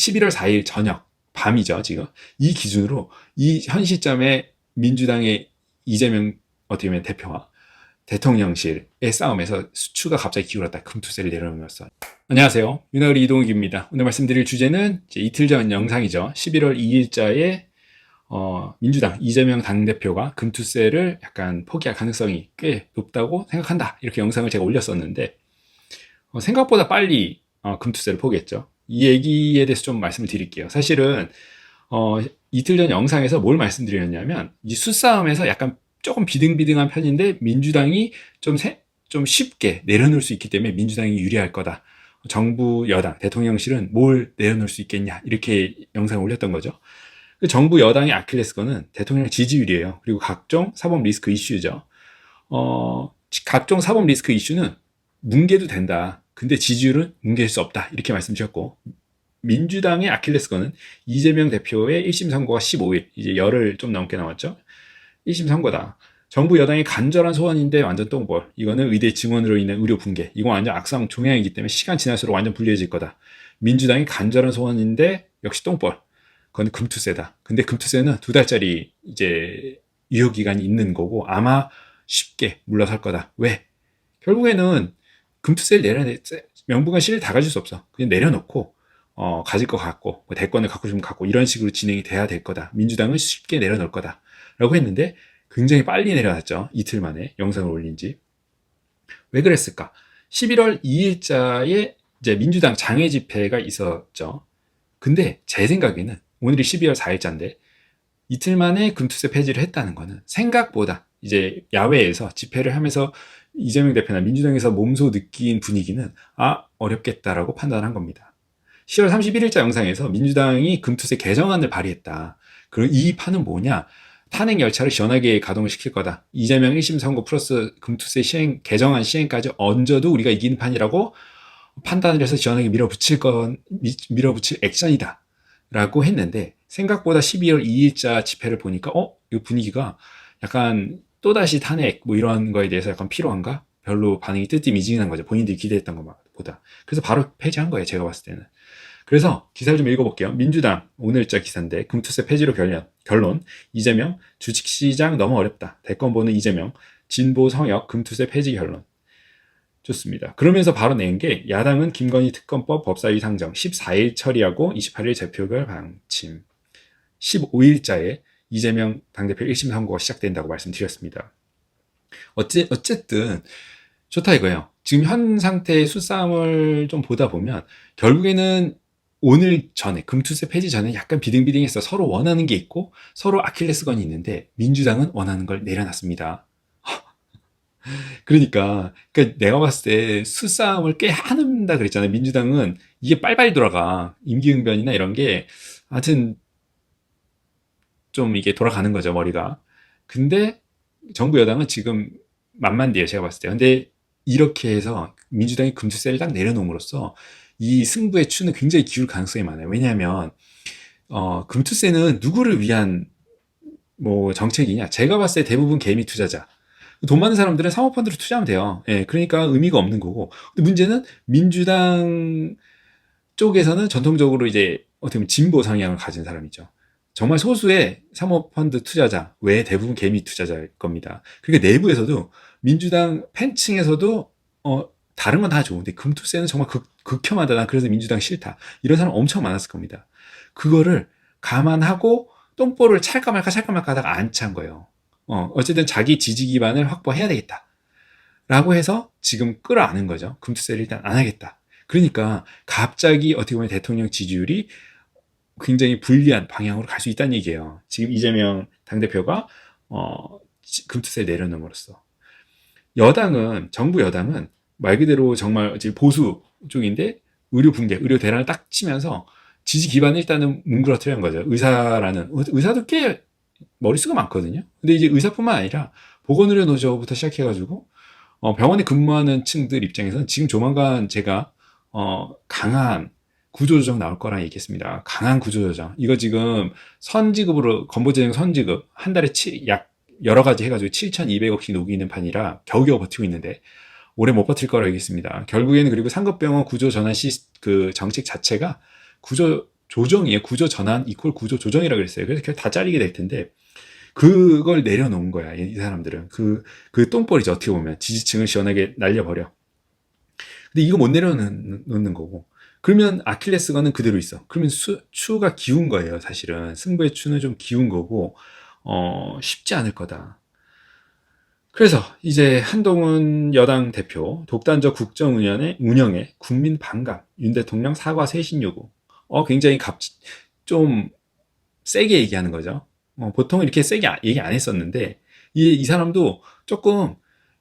11월 4일 저녁 밤이죠 지금. 이 기준으로 이 현 시점에 민주당의 이재명 어떻게 보면 대표와 대통령실의 싸움에서 수추가 갑자기 기울었다. 금투세를 내려놓으면서. 안녕하세요. 윤나으리 이동욱입니다. 오늘 말씀드릴 주제는 이틀 전 영상이죠. 11월 2일자에 어, 민주당 이재명 당대표가 금투세를 약간 포기할 가능성이 꽤 높다고 생각한다. 이렇게 영상을 제가 올렸었는데 어, 생각보다 빨리 어, 금투세를 포기했죠 이 얘기에 대해서 좀 말씀을 드릴게요 사실은 어, 이틀 전 영상에서 뭘 말씀드렸냐면 이 수싸움에서 약간 조금 비등비등한 편인데 민주당이 좀, 세, 좀 쉽게 내려놓을 수 있기 때문에 민주당이 유리할 거다. 정부 여당 대통령실은 뭘 내려놓을 수 있겠냐 이렇게 영상을 올렸던 거죠. 그 정부 여당의 아킬레스건은 대통령 지지율이에요. 그리고 각종 사법 리스크 이슈죠. 어, 각종 사법 리스크 이슈는 뭉개도 된다. 근데 지지율은 뭉갤 수 없다. 이렇게 말씀 주셨고 민주당의 아킬레스건은 이재명 대표의 1심 선고가 15일, 이제 열흘 좀 넘게 남았죠. 1심 선고다. 정부 여당의 간절한 소원인데 완전 똥볼. 이거는 의대 증원으로 인한 의료 붕괴. 이건 완전 악성 종양이기 때문에 시간 지날수록 완전 불리해질 거다. 민주당이 간절한 소원인데 역시 똥볼. 그건 금투세다. 근데 금투세는 두 달짜리 이제 유효 기간이 있는 거고 아마 쉽게 물러설 거다. 왜? 결국에는 금투세를 내려 명분과 실을 다 가질 수 없어. 그냥 내려놓고 어, 가질 것 같고 뭐 대권을 갖고 싶으면 갖고 이런 식으로 진행이 돼야 될 거다. 민주당은 쉽게 내려놓을 거다. 라고 했는데 굉장히 빨리 내려놨죠. 이틀 만에 영상을 올린 지. 왜 그랬을까? 11월 2일자에 이제 민주당 장외 집회가 있었죠. 근데 제 생각에는 오늘이 12월 4일자인데 이틀 만에 금투세 폐지를 했다는 거는 생각보다 이제 야외에서 집회를 하면서 이재명 대표나 민주당에서 몸소 느낀 분위기는 아 어렵겠다라고 판단한 겁니다. 10월 31일자 영상에서 민주당이 금투세 개정안을 발의했다. 그리고 이 판은 뭐냐? 탄핵 열차를 시원하게 가동을 시킬 거다. 이재명 1심 선고 플러스 금투세 시행, 개정안 시행까지 얹어도 우리가 이기는 판이라고 판단을 해서 시원하게 밀어붙일 건, 밀어붙일 액션이다. 라고 했는데, 생각보다 12월 2일자 집회를 보니까, 어? 이 분위기가 약간 또다시 탄핵, 뭐 이런 거에 대해서 약간 필요한가? 별로 반응이 뜨뜻미지근한 거죠. 본인들이 기대했던 것보다. 그래서 바로 폐지한 거예요. 제가 봤을 때는. 그래서 기사를 좀 읽어볼게요. 민주당 오늘자 기사인데 금투세 폐지로 결론. 결론. 이재명 주식시장 너무 어렵다. 대권 보는 이재명 진보 성역 금투세 폐지 결론. 좋습니다. 그러면서 바로 낸 게 야당은 김건희 특검법 법사위 상정 14일 처리하고 28일 재표결 방침. 15일자에 이재명 당대표 1심 선고가 시작된다고 말씀드렸습니다. 어째, 어쨌든 좋다 이거예요. 지금 현 상태의 수싸움을 좀 보다 보면 결국에는 오늘 전에 금투세 폐지 전에 약간 비등비등해서 서로 원하는 게 있고 서로 아킬레스건이 있는데 민주당은 원하는 걸 내려놨습니다. 그러니까, 그러니까 내가 봤을 때 수싸움을 꽤 한다 그랬잖아요. 민주당은 이게 빨빨 돌아가 임기응변이나 이런 게 하여튼 좀 이게 돌아가는 거죠 머리가. 근데 정부 여당은 지금 만만디에요 제가 봤을 때. 근데 이렇게 해서 민주당이 금투세를 딱 내려놓음으로써 이 승부의 추는 굉장히 기울 가능성이 많아요. 왜냐하면 어, 금투세는 누구를 위한 뭐 정책이냐? 제가 봤을 때 대부분 개미 투자자. 돈 많은 사람들은 사모펀드로 투자하면 돼요. 예, 그러니까 의미가 없는 거고. 근데 문제는 민주당 쪽에서는 전통적으로 이제 어떻게 보면 진보 성향을 가진 사람이죠. 정말 소수의 사모펀드 투자자 외에 대부분 개미 투자자일 겁니다. 그러니까 내부에서도 민주당 팬층에서도 어, 다른 건 다 좋은데 금투세는 정말 극, 극혐하다. 난 그래서 민주당 싫다. 이런 사람 엄청 많았을 겁니다. 그거를 감안하고 똥볼을 찰까 말까 찰까 말까 하다가 안 찬 거예요. 어, 어쨌든 자기 지지 기반을 확보해야 되겠다. 라고 해서 지금 끌어안은 거죠. 금투세를 일단 안 하겠다. 그러니까 갑자기 어떻게 보면 대통령 지지율이 굉장히 불리한 방향으로 갈 수 있다는 얘기예요. 지금 이재명 당대표가 어, 금투세를 내려놓음으로써. 여당은, 정부 여당은 말 그대로 정말 보수 쪽인데 의료 붕괴, 의료 대란을 딱 치면서 지지 기반을 일단은 뭉그러뜨리는 거죠. 의사라는 의사도 꽤 머릿수가 많거든요. 근데 이제 의사뿐만 아니라 보건의료 노조부터 시작해가지고 어, 병원에 근무하는 층들 입장에서는 지금 조만간 제가 어, 강한 구조조정 나올 거라 얘기했습니다. 강한 구조조정. 이거 지금 선지급으로 건보재정 선지급 한 달에 치, 약 여러 가지 해가지고 7,200억씩 녹이는 판이라 겨우겨우 버티고 있는데 오래 못 버틸 거라 얘기했습니다. 결국에는 그리고 상급병원 구조 전환 시, 그 정책 자체가 구조 조정이에요. 구조 전환 이퀄 구조 조정이라고 그랬어요. 그래서 그냥 다 잘리게 될 텐데 그걸 내려놓은 거야. 이 사람들은 그그 똥벌이죠. 어떻게 보면 지지층을 시원하게 날려버려. 근데 이거 못 내려놓는 거고. 그러면 아킬레스건은 그대로 있어. 그러면 수, 추가 기운 거예요. 사실은 승부의 추는 좀 기운 거고 어, 쉽지 않을 거다. 그래서 이제 한동훈 여당 대표 독단적 국정 운영에, 운영에 국민 반감, 윤 대통령 사과 쇄신 요구. 어, 굉장히 갑, 좀 세게 얘기하는 거죠. 어, 보통 이렇게 세게 아, 얘기 안 했었는데 이, 이 사람도 조금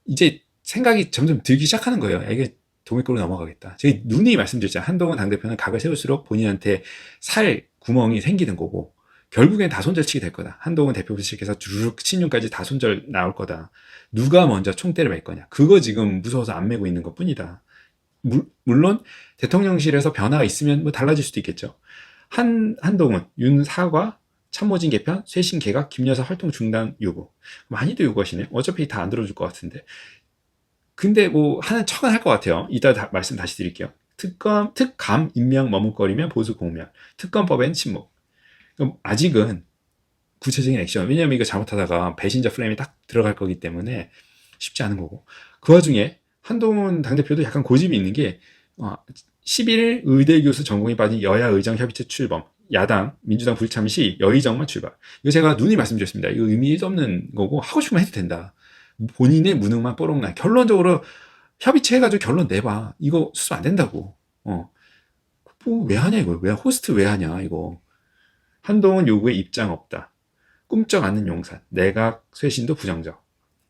이제 생각이 점점 들기 시작하는 거예요. 이게 동일권으로 넘어가겠다. 제가 눈이 말씀드렸잖아요. 한동훈 당대표는 각을 세울수록 본인한테 살 구멍이 생기는 거고 결국엔 다 손절치게 될 거다. 한동훈 대표부터 시작해서 주르륵 친윤까지 다 손절 나올 거다. 누가 먼저 총대를 맬 거냐. 그거 지금 무서워서 안 메고 있는 것 뿐이다. 물, 물론 대통령실에서 변화가 있으면 뭐 달라질 수도 있겠죠. 한, 한동훈, 윤 사과, 참모진 개편, 쇄신 개각, 김여사 활동 중단 요구. 많이도 요구하시네. 어차피 다 안 들어줄 것 같은데. 근데 뭐 하는 척은 할 것 같아요. 이따 다, 말씀 다시 드릴게요. 특검, 특감 임명 머뭇거리면 보수 공면, 특검법엔 침묵. 그럼 아직은 구체적인 액션. 왜냐하면 이거 잘못하다가 배신자 플레임이 딱 들어갈 거기 때문에 쉽지 않은 거고. 그 와중에 한동훈 당대표도 약간 고집이 있는 게, 어, 11일 의대 교수 전공이 빠진 여야 의정 협의체 출범. 야당, 민주당 불참 시 여의정만 출발. 이거 제가 눈이 말씀드렸습니다. 이거 의미 없는 거고 하고 싶으면 해도 된다. 본인의 무능만 뽀록나. 결론적으로 협의체 해가지고 결론 내봐. 이거 수습 안 된다고. 어. 뭐, 왜 하냐, 이거. 왜, 호스트 왜 하냐, 이거. 한동훈 요구에 입장 없다. 꿈쩍 않는 용산. 내각 쇄신도 부정적.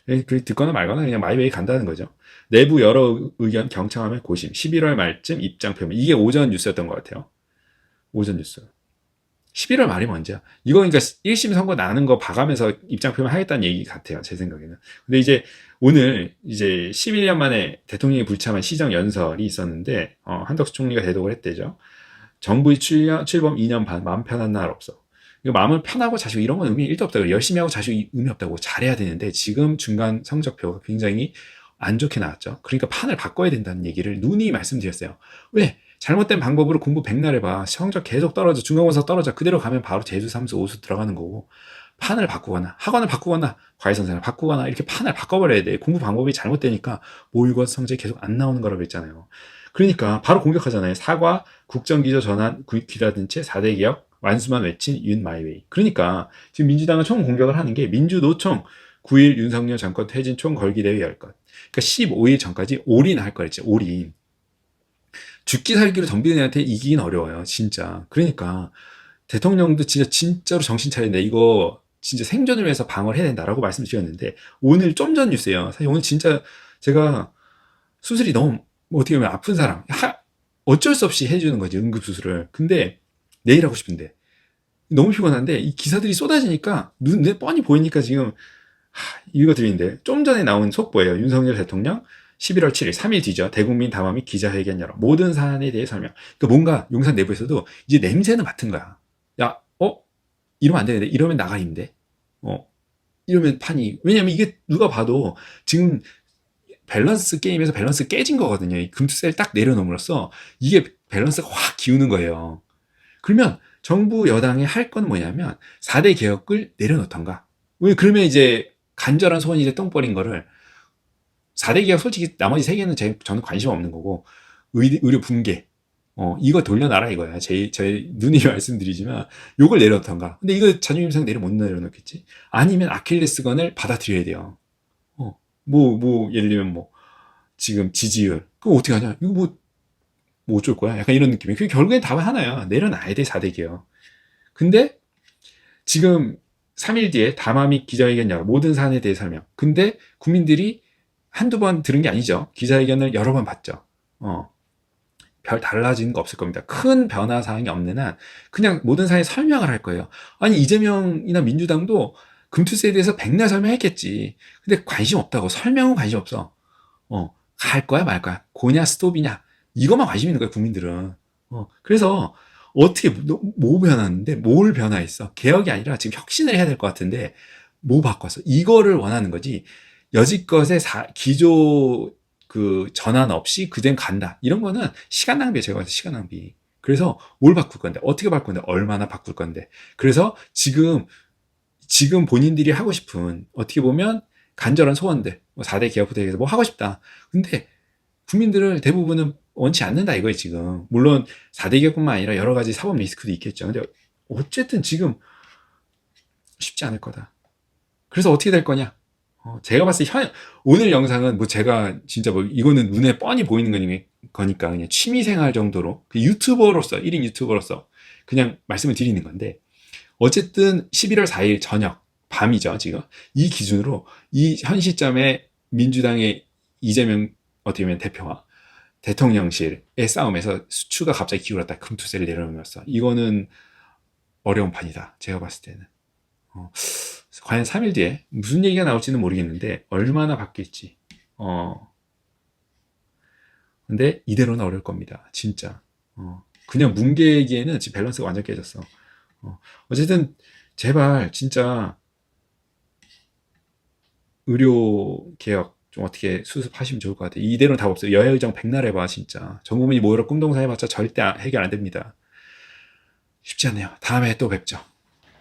예, 그 듣거나 말거나 그냥 마이웨이 간다는 거죠. 내부 여러 의견 경청하면 고심. 11월 말쯤 입장 표명. 이게 오전 뉴스였던 것 같아요. 오전 뉴스. 11월 말이 먼저야. 이거 그러니까 1심 선거 나는 거 봐가면서 입장 표명 하겠다는 얘기 같아요. 제 생각에는. 근데 이제 오늘 이제 11년 만에 대통령이 불참한 시정 연설이 있었는데, 어, 한덕수 총리가 대독을 했대죠. 정부의 출범 2년 반, 마음 편한 날 없어. 이거 마음을 편하고 자식 이런 건 의미 1도 없다고. 열심히 하고 자식 의미 없다고. 잘해야 되는데 지금 중간 성적표가 굉장히 안 좋게 나왔죠. 그러니까 판을 바꿔야 된다는 얘기를 눈이 말씀드렸어요. 왜? 잘못된 방법으로 공부 백날 해봐. 성적 계속 떨어져. 중간고사 떨어져. 그대로 가면 바로 재수, 삼수, 오수 들어가는 거고. 판을 바꾸거나, 학원을 바꾸거나, 과외 선생을 바꾸거나, 이렇게 판을 바꿔버려야 돼. 공부 방법이 잘못되니까 모의고사 성적이 계속 안 나오는 거라고 했잖아요. 그러니까 바로 공격하잖아요. 사과, 국정기조 전환, 귀다든 채 4대 개혁, 완수만 외친 윤 마이웨이. 그러니까 지금 민주당은 총 공격을 하는 게 민주노총 9일 윤석열 정권 퇴진 총 걸기 대회 열 것. 그러니까 15일 전까지 올인할 거랬지. 올인. 죽기 살기로 덤비는 애한테 이기긴 어려워요. 진짜. 그러니까 대통령도 진짜 진짜로 정신 돼. 이거 진짜 생존을 위해서 방어를 해야 된다라고 말씀드렸는데 오늘 좀 전 뉴스예요. 사실 오늘 진짜 제가 수술이 너무 뭐 어떻게 보면 아픈 사람 하, 어쩔 수 없이 해주는 거지 응급 수술을. 근데 내일 하고 싶은데 너무 피곤한데 이 기사들이 쏟아지니까 눈에 뻔히 보이니까 지금 하, 읽어드리는데 좀 전에 나온 속보예요. 윤석열 대통령 11월 7일 3일 뒤죠. 대국민 담화 및 기자회견 열어 모든 사안에 대해 설명. 그러니까 뭔가 용산 내부에서도 이제 냄새는 맡은 거야. 야, 어? 이러면 안 되는데 이러면 나가인데. 어? 이러면 판이 왜냐면 이게 누가 봐도 지금 밸런스 게임에서 밸런스 깨진 거거든요. 이 금투세를 딱 내려놓음으로써 이게 밸런스가 확 기우는 거예요. 그러면 정부 여당이 할 건 뭐냐면 4대 개혁을 내려놓던가. 왜 그러면 이제 간절한 소원이 이제 똥벌인 거를 4대 개혁 솔직히 나머지 3개는 제, 저는 관심 없는 거고 의, 의료 붕괴 어, 이거 돌려놔라 이거야. 제, 제 눈이 말씀드리지만 요걸 내려놓던가. 근데 이거 자존심상 내려 못 내려놓겠지. 아니면 아킬레스건을 받아들여야 돼요. 어, 뭐, 뭐, 예를 들면 뭐, 지금 지지율. 그거 어떻게 하냐? 이거 뭐, 뭐 어쩔 거야? 약간 이런 느낌이. 그 결국엔 답은 하나야. 내려놔야 돼, 4대 개혁. 근데 지금 3일 뒤에 담화 및 기자회견 열 모든 사안에 대해 설명. 근데 국민들이 한두 번 들은 게 아니죠. 기자회견을 여러 번 봤죠. 어. 별 달라지는 거 없을 겁니다. 큰 변화 사항이 없는 한 그냥 모든 사안에 설명을 할 거예요. 아니 이재명이나 민주당도 금투세에 대해서 백날 설명했겠지. 근데 관심 없다고 설명은 관심 없어. 어, 갈 거야 말 거야. 고냐 스톱이냐. 이것만 관심 있는 거야 국민들은. 어, 그래서 어떻게 뭐 변하는데 뭘 변화했어? 개혁이 아니라 지금 혁신을 해야 될 것 같은데 뭐 바꿨어? 이거를 원하는 거지. 여지껏의 사, 기조 그 전환 없이 그대로 간다. 이런 거는 시간 낭비에 제가 봐서 시간 낭비. 그래서 뭘 바꿀 건데, 어떻게 바꿀 건데, 얼마나 바꿀 건데. 그래서 지금, 지금 본인들이 하고 싶은, 어떻게 보면 간절한 소원들, 뭐 4대 기업부터 대해서 뭐 하고 싶다. 근데 국민들을 대부분은 원치 않는다 이거예요, 지금. 물론 4대 기업뿐만 아니라 여러 가지 사법 리스크도 있겠죠. 근데 어쨌든 지금 쉽지 않을 거다. 그래서 어떻게 될 거냐? 어, 제가 봤을 때 현, 오늘 영상은 뭐 제가 진짜 뭐 이거는 눈에 뻔히 보이는 거니- 거니까 그냥 취미생활 정도로 그 유튜버로서, 1인 유튜버로서 그냥 말씀을 드리는 건데 어쨌든 11월 4일 저녁, 밤이죠, 지금. 이 기준으로 이 현 시점에 민주당의 이재명 어떻게 보면 대표와 대통령실의 싸움에서 수추가 갑자기 기울었다. 금투세를 내려놓으면서. 이거는 어려운 판이다. 제가 봤을 때는. 어, 과연 3일 뒤에 무슨 얘기가 나올지는 모르겠는데, 얼마나 바뀔지. 어. 근데 이대로는 어려울 겁니다. 진짜. 어. 그냥 뭉개기에는 지금 밸런스가 완전 깨졌어. 어. 어쨌든, 제발, 진짜, 의료 개혁 좀 어떻게 수습하시면 좋을 것 같아요. 이대로는 답 없어요. 여야의정 백날 해봐, 진짜. 전 국민이 모여라 꿈동산 해봤자 절대 안- 해결 안 됩니다. 쉽지 않네요. 다음에 또 뵙죠.